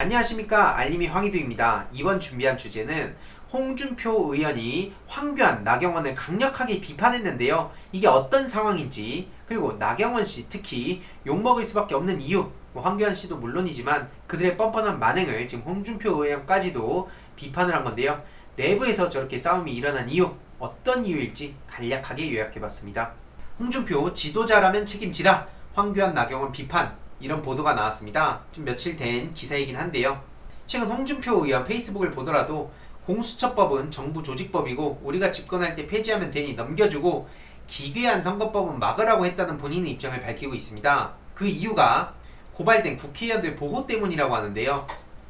안녕하십니까 알림이 황희두입니다. 이번 준비한 주제는 홍준표 의원이 황교안, 나경원을 강력하게 비판했는데요. 이게 어떤 상황인지 그리고 나경원 씨 특히 욕먹을 수밖에 없는 이유 뭐 황교안 씨도 물론이지만 그들의 뻔뻔한 만행을 지금 홍준표 의원까지도 비판을 한 건데요. 내부에서 저렇게 싸움이 일어난 이유 어떤 이유일지 간략하게 요약해봤습니다. 홍준표 지도자라면 책임지라 황교안, 나경원 비판 이런 보도가 나왔습니다. 좀 며칠 된 기사이긴 한데요. 최근 홍준표 의원 페이스북을 보더라도 공수처법은 정부 조직법이고 우리가 집권할 때 폐지하면 되니 넘겨주고 기괴한 선거법은 막으라고 했다는 본인의 입장을 밝히고 있습니다. 그 이유가 고발된 국회의원들 보호 때문이라고 하는데요.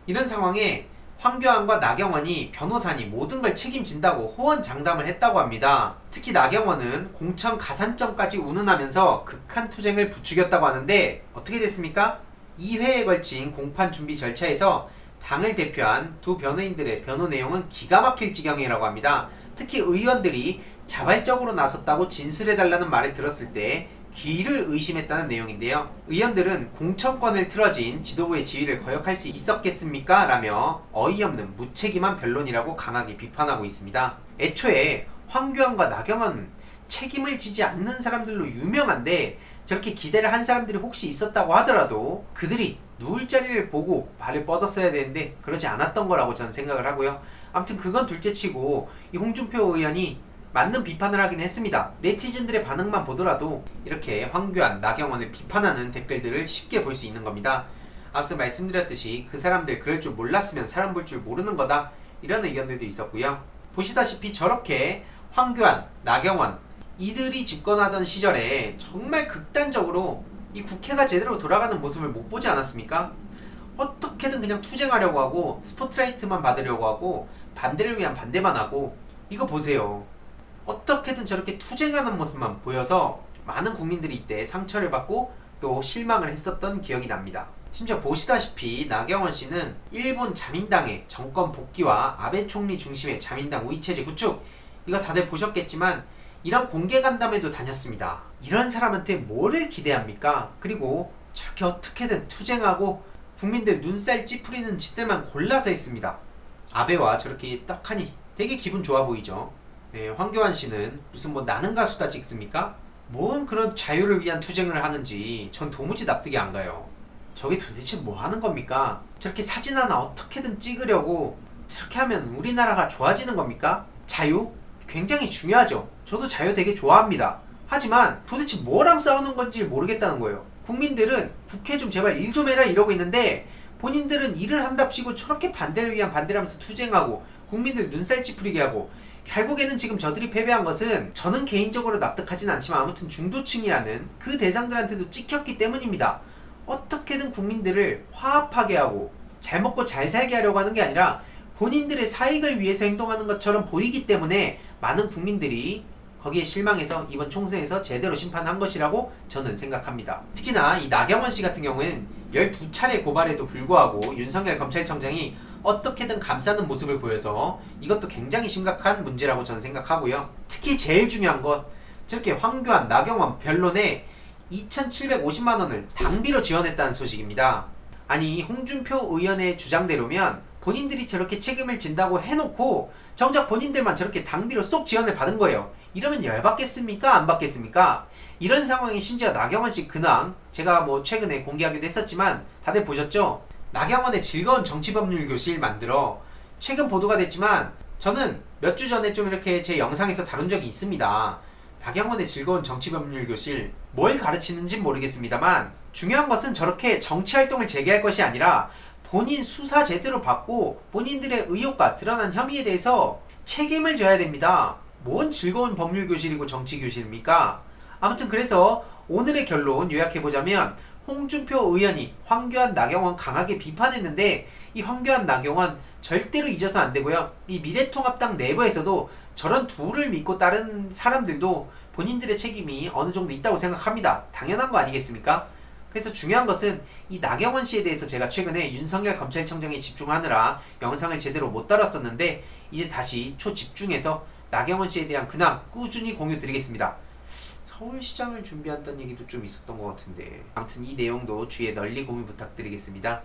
이런 상황에 황교안과 나경원이 변호사니 모든 걸 책임진다고 호언장담을 했다고 합니다. 특히 나경원은 공천 가산점까지 운운하면서 극한 투쟁을 부추겼다고 하는데 어떻게 됐습니까? 2회에 걸친 공판 준비 절차에서 당을 대표한 두 변호인들의 변호 내용은 기가 막힐 지경이라고 합니다. 특히 의원들이 자발적으로 나섰다고 진술해달라는 말을 들었을 때 귀를 의심했다는 내용인데요. 의원들은 공천권을 틀어진 지도부의 지위를 거역할 수 있었겠습니까? 라며 어이없는 무책임한 변론이라고 강하게 비판하고 있습니다. 애초에 황교안과 나경원은 책임을 지지 않는 사람들로 유명한데 저렇게 기대를 한 사람들이 혹시 있었다고 하더라도 그들이 누울 자리를 보고 발을 뻗었어야 되는데 그러지 않았던 거라고 저는 생각을 하고요. 아무튼 그건 둘째치고 이 홍준표 의원이 맞는 비판을 하긴 했습니다. 네티즌들의 반응만 보더라도 이렇게 황교안, 나경원을 비판하는 댓글들을 쉽게 볼 수 있는 겁니다. 앞서 말씀드렸듯이 그 사람들 그럴 줄 몰랐으면 사람 볼 줄 모르는 거다 이런 의견들도 있었고요. 보시다시피 저렇게 황교안, 나경원 이들이 집권하던 시절에 정말 극단적으로 이 국회가 제대로 돌아가는 모습을 못 보지 않았습니까? 어떻게든 그냥 투쟁하려고 하고 스포트라이트만 받으려고 하고 반대를 위한 반대만 하고 이거 보세요. 어떻게든 저렇게 투쟁하는 모습만 보여서 많은 국민들이 이때 상처를 받고 또 실망을 했었던 기억이 납니다. 심지어 보시다시피 나경원 씨는 일본 자민당의 정권 복귀와 아베 총리 중심의 자민당 우위체제 구축 이거 다들 보셨겠지만 이런 공개 간담회도 다녔습니다. 이런 사람한테 뭐를 기대합니까? 그리고 저렇게 어떻게든 투쟁하고 국민들 눈살 찌푸리는 짓들만 골라서 했습니다. 아베와 저렇게 떡하니 되게 기분 좋아 보이죠. 네, 황교안 씨는 무슨 뭐 나는 가수다 찍습니까? 뭔 그런 자유를 위한 투쟁을 하는지 전 도무지 납득이 안 가요. 저게 도대체 뭐 하는 겁니까? 저렇게 사진 하나 어떻게든 찍으려고 저렇게 하면 우리나라가 좋아지는 겁니까? 자유? 굉장히 중요하죠. 저도 자유 되게 좋아합니다. 하지만 도대체 뭐랑 싸우는 건지 모르겠다는 거예요. 국민들은 국회 좀 제발 일 좀 해라 이러고 있는데 본인들은 일을 한답시고 저렇게 반대를 위한 반대를 하면서 투쟁하고 국민들 눈살 찌푸리게 하고 결국에는 지금 저들이 패배한 것은 저는 개인적으로 납득하진 않지만 아무튼 중도층이라는 그 대상들한테도 찍혔기 때문입니다. 어떻게든 국민들을 화합하게 하고 잘 먹고 잘 살게 하려고 하는 게 아니라 본인들의 사익을 위해서 행동하는 것처럼 보이기 때문에 많은 국민들이 거기에 실망해서 이번 총선에서 제대로 심판한 것이라고 저는 생각합니다. 특히나 이 나경원 씨 같은 경우에는 12차례 고발에도 불구하고 윤석열 검찰청장이 어떻게든 감싸는 모습을 보여서 이것도 굉장히 심각한 문제라고 저는 생각하고요. 특히 제일 중요한 건 저렇게 황교안, 나경원 변론에 2,750만 원을 당비로 지원했다는 소식입니다. 아니 홍준표 의원의 주장대로면 본인들이 저렇게 책임을 진다고 해놓고 정작 본인들만 저렇게 당비로 쏙 지원을 받은 거예요. 이러면 열받겠습니까? 안 받겠습니까? 이런 상황이 심지어 나경원 씨 근황 제가 뭐 최근에 공개하기도 했었지만 다들 보셨죠? 나경원의 즐거운 정치법률 교실 만들어 최근 보도가 됐지만 저는 몇 주 전에 좀 이렇게 제 영상에서 다룬 적이 있습니다. 나경원의 즐거운 정치법률 교실 뭘 가르치는지 모르겠습니다만 중요한 것은 저렇게 정치 활동을 재개할 것이 아니라 본인 수사 제대로 받고 본인들의 의혹과 드러난 혐의에 대해서 책임을 져야 됩니다. 뭔 즐거운 법률 교실이고 정치 교실입니까? 아무튼 그래서 오늘의 결론 요약해 보자면 홍준표 의원이 황교안 나경원 강하게 비판했는데 이 황교안 나경원 절대로 잊어서 안 되고요. 이 미래통합당 내부에서도 저런 둘을 믿고 따르는 사람들도 본인들의 책임이 어느 정도 있다고 생각합니다. 당연한 거 아니겠습니까? 그래서 중요한 것은 이 나경원 씨에 대해서 제가 최근에 윤석열 검찰청장에 집중하느라 영상을 제대로 못 다뤘었는데 이제 다시 초집중해서 나경원 씨에 대한 근황 꾸준히 공유 드리겠습니다. 서울시장을 준비한다는 얘기도 좀 있었던 것 같은데 아무튼 이 내용도 주위에 널리 공유 부탁드리겠습니다.